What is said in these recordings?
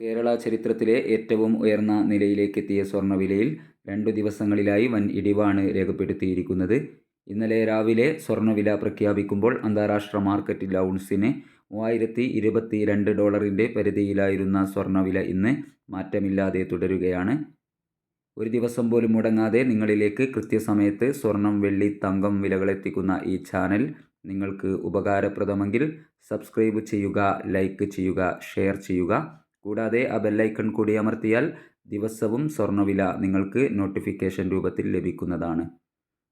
കേരള ചരിത്രത്തിലെ ഏറ്റവും ഉയർന്ന നിലയിലേക്കെത്തിയ സ്വർണവിലയിൽ രണ്ടു ദിവസങ്ങളിലായി വൻ ഇടിവാണ് രേഖപ്പെടുത്തിയിരിക്കുന്നത്. ഇന്നലെ രാവിലെ സ്വർണവില പ്രഖ്യാപിക്കുമ്പോൾ അന്താരാഷ്ട്ര മാർക്കറ്റിൽ ഔൺസിന് മൂവായിരത്തി ഇരുപത്തി രണ്ട് ഡോളറിന്റെ പരിധിയിലായിരുന്ന സ്വർണവില ഇന്ന് മാറ്റമില്ലാതെ തുടരുകയാണ്. ഒരു ദിവസം പോലും മുടങ്ങാതെ നിങ്ങളിലേക്ക് കൃത്യസമയത്ത് സ്വർണം വെള്ളി തങ്കം വിലകളെത്തിക്കുന്ന ഈ ചാനൽ നിങ്ങൾക്ക് ഉപകാരപ്രദമെങ്കിൽ സബ്സ്ക്രൈബ് ചെയ്യുക ലൈക്ക് ചെയ്യുക ഷെയർ ചെയ്യുക. കൂടാതെ ആ ബെല്ലൈക്കൺ കൂടി അമർത്തിയാൽ ദിവസവും സ്വർണവില നിങ്ങൾക്ക് നോട്ടിഫിക്കേഷൻ രൂപത്തിൽ ലഭിക്കുന്നതാണ്.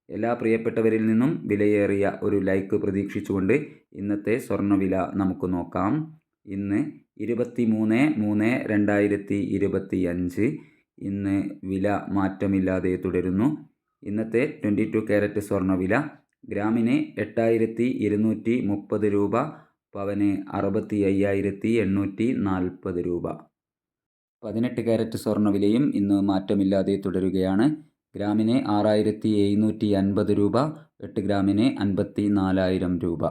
എല്ലാ പ്രിയപ്പെട്ടവരിൽ നിന്നും വിലയേറിയ ഒരു ലൈക്ക് പ്രതീക്ഷിച്ചുകൊണ്ട് ഇന്നത്തെ സ്വർണവില നമുക്ക് നോക്കാം. ഇന്ന് ഇരുപത്തി മൂന്ന് മൂന്ന് രണ്ടായിരത്തി ഇരുപത്തി അഞ്ച് ഇന്ന് വില മാറ്റമില്ലാതെ തുടരുന്നു. ഇന്നത്തെ ട്വന്റി ടു ക്യാരറ്റ് സ്വർണവില ഗ്രാമിന് എട്ടായിരത്തി ഇരുന്നൂറ്റി മുപ്പത് രൂപ പവന് അറുപത്തി അയ്യായിരത്തി എണ്ണൂറ്റി നാൽപ്പത് രൂപ. പതിനെട്ട് ക്യാരറ്റ് സ്വർണവിലയും ഇന്ന് മാറ്റമില്ലാതെ തുടരുകയാണ്. ഗ്രാമിന് ആറായിരത്തി എഴുന്നൂറ്റി അൻപത് രൂപ എട്ട് ഗ്രാമിന് അൻപത്തി നാലായിരം രൂപ.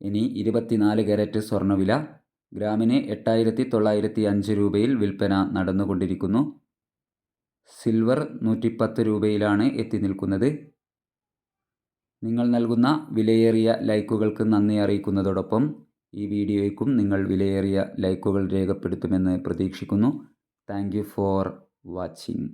ഇനി ഇരുപത്തിനാല് ക്യാരറ്റ് സ്വർണവില ഗ്രാമിന് എട്ടായിരത്തി തൊള്ളായിരത്തി അഞ്ച് രൂപയിൽ വിൽപ്പന നടന്നുകൊണ്ടിരിക്കുന്നു. സിൽവർ നൂറ്റിപ്പത്ത് രൂപയിലാണ് എത്തി നിൽക്കുന്നത്. നിങ്ങൾ നൽകുന്ന വിലയേറിയ ലൈക്കുകൾക്ക് നന്ദി അറിയിക്കുന്നതോടൊപ്പം ഈ വീഡിയോയ്ക്കും നിങ്ങൾ വിലയേറിയ ലൈക്കുകൾ രേഖപ്പെടുത്തുമെന്ന് പ്രതീക്ഷിക്കുന്നു. Thank for watching.